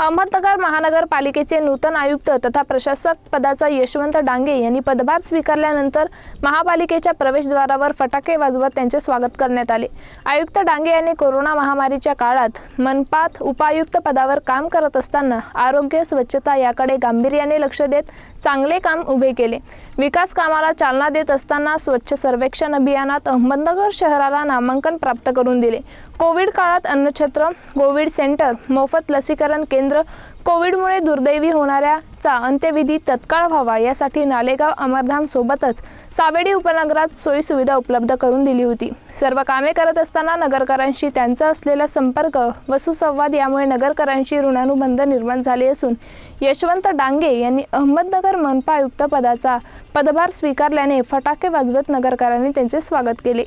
अहमदनगर महानगरपालिकेचे नूतन आयुक्त तथा प्रशासक पदाचा यशवंत डांगे यांनी पदभार स्वीकारल्यानंतर महापालिकेच्या प्रवेशद्वारावर फटाके वाजवत त्यांचे स्वागत करण्यात आले. आयुक्त डांगे यांनी कोरोना महामारीच्या काळात मनपात उपायुक्त पदावर काम करत असताना आरोग्य स्वच्छता याकडे गांभीर्याने लक्ष देत चांगले काम उभे केले. विकास कामाला चालना देत असताना स्वच्छ सर्वेक्षण अभियानात अहमदनगर शहराला नामांकन प्राप्त करून दिले. कोविड काळात अन्नछत्र कोविड सेंटर मोफत लसीकरण केंद्र कोविडमुळे दुर्दैवी होणाऱ्याचा अंत्यविधी तत्काळ व्हावा यासाठी नालेगाव अमरधाम सोबतच सावेडी उपनगरात सोयीसुविधा उपलब्ध करून दिली होती. सर्व कामे करत असताना नगरकरांशी त्यांचा असलेला संपर्क व सुसंवाद यामुळे नगरकरांशी ऋणानुबंध निर्माण झाले असून यशवंत डांगे यांनी अहमदनगर मनपा आयुक्त पदाचा पदभार स्वीकारल्याने फटाके वाजवत नगरकरांनी त्यांचे स्वागत केले.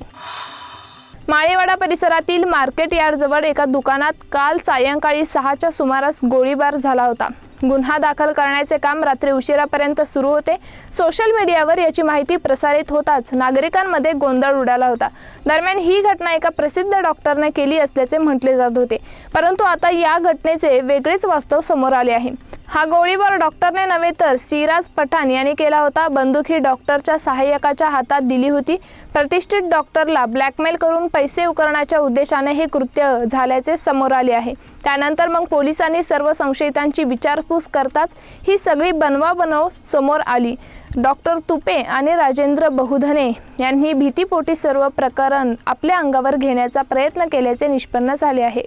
माळेवाडा परिसरातील मार्केट यार्डजवळ एका दुकानात काल सायंकाळी सहाच्या सुमारास गोळीबार झाला होता. गुन्हा दाखल करण्याचे काम रात्री उशिरापर्यंत सुरू होते. सोशल मीडियावर याची माहिती प्रसारित होताच नागरिकांमध्ये गोंधळ उडाला होता. दरम्यान ही घटना एका प्रसिद्ध डॉक्टरने केली असल्याचे म्हटले जात होते. परंतु आता या घटनेचे वेगळेच वास्तव समोर आले आहे. हा गोळीबार डॉक्टरने नव्हे तर सिराज पठाण यांनी केला होता. बंदूक ही डॉक्टरच्या सहाय्यकाच्या हातात दिली होती. प्रतिष्ठित डॉक्टरला ब्लॅकमेल करून पैसे उकरण्याच्या उद्देशाने हे कृत्य झाल्याचे समोर आले आहे. त्यानंतर मग पोलिसांनी सर्व संशयितांची विचारपूस करताच ही सगळी बनवा बनव समोर आली. डॉक्टर तुपे आणि राजेंद्र बहुधने यांनी भीतीपोटी सर्व प्रकरण आपल्या अंगावर घेण्याचा प्रयत्न केल्याचे निष्पन्न झाले आहे.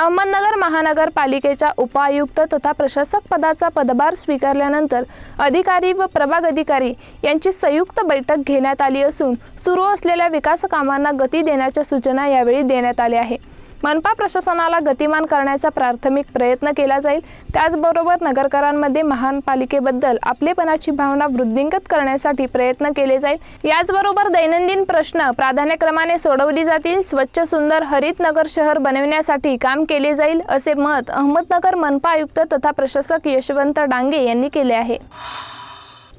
अहमदनगर महानगरपालिकेच्या उपायुक्त तथा प्रशासक पदाचा पदभार स्वीकारल्यानंतर अधिकारी व प्रभाग अधिकारी यांची संयुक्त बैठक घेण्यात आली असून सुरू असलेल्या विकास कामांना गती देण्याच्या सूचना यावेळी देण्यात आल्या आहे मनपा प्रशासनाला गतिमान करण्याचा प्राथमिक प्रयत्न केला जाईल. त्याचबरोबर नगरकरांमध्ये महानपालिकेबद्दल आपलेपणाची भावना वृद्धिंगत करण्यासाठी प्रयत्न केले जाईल. याचबरोबर दैनंदिन प्रश्न प्राधान्यक्रमाने सोडवली जातील. स्वच्छ सुंदर हरित नगर शहर बनविण्यासाठी काम केले जाईल असे मत अहमदनगर मनपा आयुक्त तथा प्रशासक यशवंत डांगे यांनी केले आहे.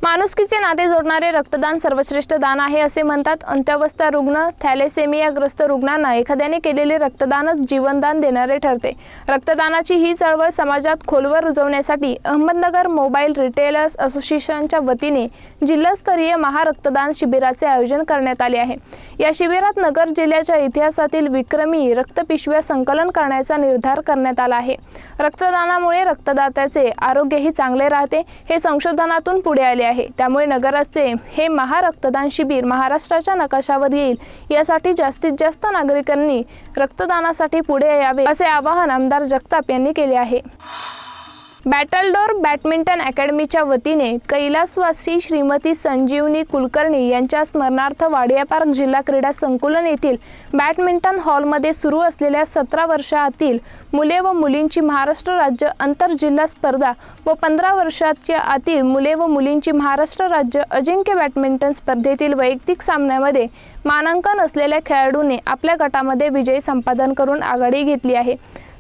माणुसकीचे नाते जोडणारे रक्तदान सर्वश्रेष्ठ दान आहे असे म्हणतात. अंत्यावस्था रुग्ण थॅलेसेमियाग्रस्त रुग्णांना एखाद्याने केलेले रक्तदानच जीवनदान देणारे ठरते. रक्तदानाची ही चळवळ समाजात खोलवर रुजवण्यासाठी अहमदनगर मोबाईल रिटेलर्स असोसिएशनच्या वतीने जिल्हास्तरीय महारक्तदान शिबिराचे आयोजन करण्यात आले आहे. या शिबिरात नगर जिल्ह्याच्या इतिहासातील विक्रमी रक्तपिशव्या संकलन करण्याचा निर्धार करण्यात आला आहे. रक्तदानामुळे रक्तदात्याचे आरोग्यही चांगले राहते हे संशोधनातून पुढे आले आहे. त्यामुळे नगराचे हे महारक्तदान शिबिर महाराष्ट्राच्या नकाशावर येईल. यासाठी जास्तीत जास्त नागरिकांनी रक्तदानासाठी पुढे यावे असे आवाहन आमदार जगताप यांनी केले आहे. बॅटलडोर बॅडमिंटन अकॅडमीच्या वतीने कैलासवासी श्रीमती संजीवनी कुलकर्णी यांच्या स्मरणार्थ वाडिया पार्क जिल्हा क्रीडा संकुलन येथील बॅडमिंटन हॉलमध्ये सुरू असलेल्या सतरा वर्षातील मुले व मुलींची महाराष्ट्र राज्य आंतरजिल्हा स्पर्धा व पंधरा वर्षाच्या आतील मुले व मुलींची महाराष्ट्र राज्य अजिंक्य बॅडमिंटन स्पर्धेतील वैयक्तिक सामन्यामध्ये मानांकन असलेल्या खेळाडूने आपल्या गटामध्ये विजय संपादन करून आघाडी घेतली आहे.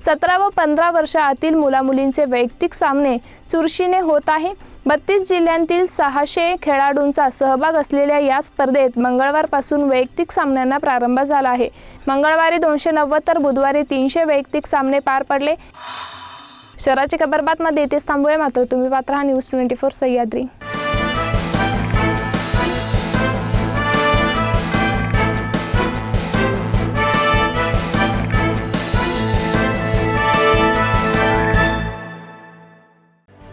सतरा व पंधरा वर्षा आतील मुलामुलींचे वैयक्तिक सामने चुरशीने होत आहे. बत्तीस जिल्ह्यांतील सहाशे खेळाडूंचा सहभाग असलेल्या या स्पर्धेत मंगळवारपासून वैयक्तिक सामन्यांना प्रारंभ झाला आहे. मंगळवारी दोनशे नव्वद तर बुधवारी तीनशे वैयक्तिक सामने पार पडले. शहराची खबरबातमध्ये इथेच थांबूया. मात्र तुम्ही पात्र हा न्यूज ट्वेंटी फोर सह्याद्री.